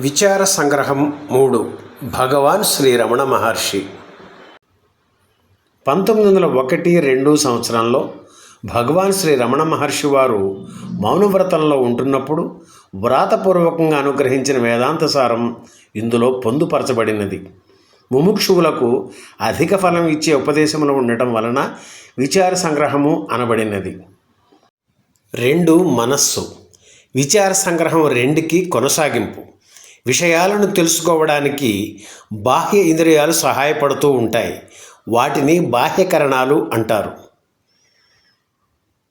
విచార సంగ్రహం మూడు. భగవాన్ శ్రీ రమణ మహర్షి. పంతొమ్మిది వందల ఒకటి రెండు సంవత్సరంలో భగవాన్ శ్రీ రమణ మహర్షి వారు మౌనవ్రతంలో ఉంటున్నప్పుడు వ్రాతపూర్వకంగా అనుగ్రహించిన వేదాంత సారం ఇందులో పొందుపరచబడినది. ముముక్షువులకు అధిక ఫలం ఇచ్చే ఉపదేశములు ఉండటం వలన విచార సంగ్రహము అనబడినది. రెండు మనస్సు. విచార సంగ్రహం రెండుకి కొనసాగింపు. విషయాలను తెలుసుకోవడానికి బాహ్య ఇంద్రియాలు సహాయపడుతూ ఉంటాయి. వాటిని బాహ్యకరణాలు అంటారు.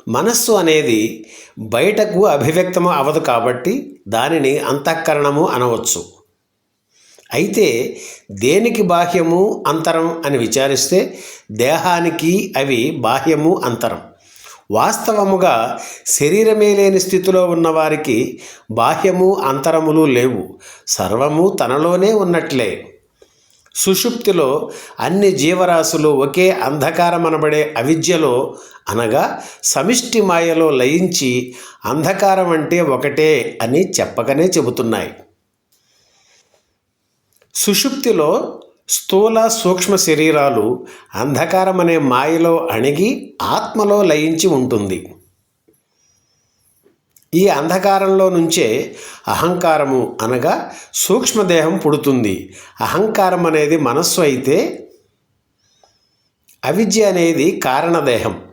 మనస్సు అనేది బయటకు అభివ్యక్తము అవదు కాబట్టి దానిని అంతఃకరణము అనవచ్చు. అయితే దేనికి బాహ్యము అంతరం అని విచారిస్తే దేహానికి అవి బాహ్యము అంతరం. వాస్తవముగా శరీరమే లేని స్థితిలో ఉన్నవారికి బాహ్యము అంతరములు లేవు. సర్వము తనలోనే ఉన్నట్లే. సుషుప్తిలో అన్ని జీవరాశులు ఒకే అంధకారమనబడే అవిద్యలో అనగా సమిష్టి మాయలో లయించి అంధకారం అంటే ఒకటే అని చెప్పకనే చెబుతున్నాయి. సుషుప్తిలో స్థూల సూక్ష్మ శరీరాలు అంధకారం అనే మాయలో అణిగి ఆత్మలో లయించి ఉంటుంది. ఈ అంధకారంలో నుంచే అహంకారము అనగా సూక్ష్మదేహం పుడుతుంది. అహంకారం అనేది మనస్సు అయితే అవిద్య అనేది కారణదేహం.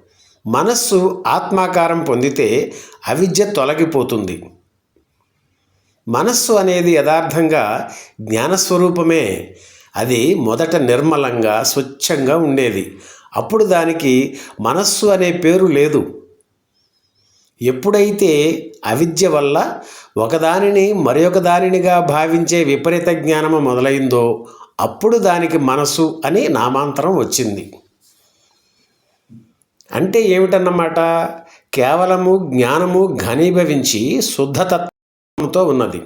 మనస్సు ఆత్మాకారం పొందితే అవిద్య తొలగిపోతుంది. మనస్సు అనేది యథార్థంగా జ్ఞానస్వరూపమే అది మొదట నిర్మలంగా స్వచ్ఛంగా ఉండేది. అప్పుడు దానికి మనస్సు అనే పేరు లేదు. ఎప్పుడైతే అవిద్య వల్ల ఒకదానిని మరొక దానినిగా భావించే విపరీత జ్ఞానము మొదలైందో అప్పుడు దానికి మనసు అని నామాంతరం వచ్చింది. అంటే ఏమిటన్నమాట? కేవలము జ్ఞానము ఘనీభవించి శుద్ధతత్వంతో ఉన్నది.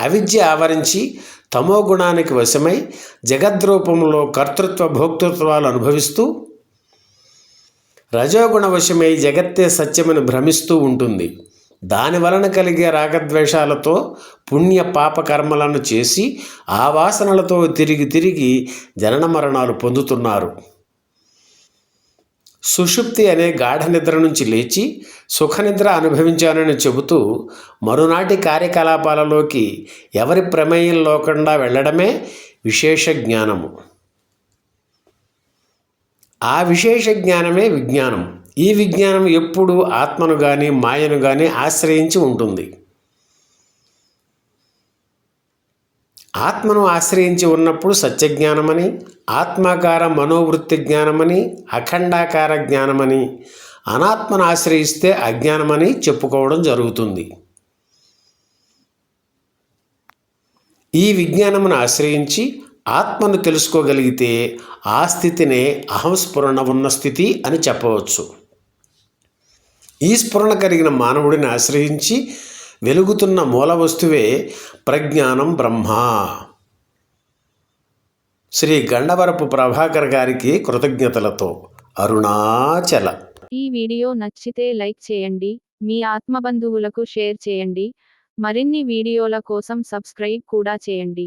అవిద్య ఆవరించి తమో గుణానికి వశమై జగద్రూపంలో కర్తృత్వ భోక్తృత్వాలు అనుభవిస్తూ రజోగుణ వశమై జగత్తే సత్యమని భ్రమిస్తూ ఉంటుంది. దాని వలన కలిగే రాగద్వేషాలతో పుణ్య పాప కర్మలను చేసి ఆ వాసనలతో తిరిగి తిరిగి జనన మరణాలు పొందుతున్నారు. సుషుప్తి అనే గాఢ నిద్ర నుంచి లేచి సుఖనిద్ర అనుభవించానని చెబుతూ మరునాటి కార్యకలాపాలలోకి ఎవరి ప్రమేయం లేకుండా వెళ్ళడమే విశేష జ్ఞానము. ఆ విశేష జ్ఞానమే విజ్ఞానం. ఈ విజ్ఞానం ఎప్పుడు ఆత్మను కానీ మాయను కానీ ఆశ్రయించి ఉంటుంది. ఆత్మను ఆశ్రయించి ఉన్నప్పుడు సత్యజ్ఞానమని ఆత్మాకార మనోవృత్తి జ్ఞానమని అఖండాకార జ్ఞానమని అనాత్మను ఆశ్రయిస్తే అజ్ఞానమని చెప్పుకోవడం జరుగుతుంది. ఈ విజ్ఞానమును ఆశ్రయించి ఆత్మను తెలుసుకోగలిగితే ఆ స్థితినే అహంస్ఫురణ ఉన్న స్థితి అని చెప్పవచ్చు. ఈ స్ఫురణ కలిగిన మానవుడిని ఆశ్రయించి వెలుగుతున్న మూల వస్తువే ప్రజ్ఞానం బ్రహ్మ. శ్రీ గండవరపు ప్రభాకర్ గారికి కృతజ్ఞతలతో అరుణాచల. ఈ వీడియో నచ్చితే లైక్ చేయండి మీ ఆత్మబంధువులకు షేర్ చేయండి మరిన్ని వీడియోల కోసం సబ్స్క్రైబ్ కూడా చేయండి.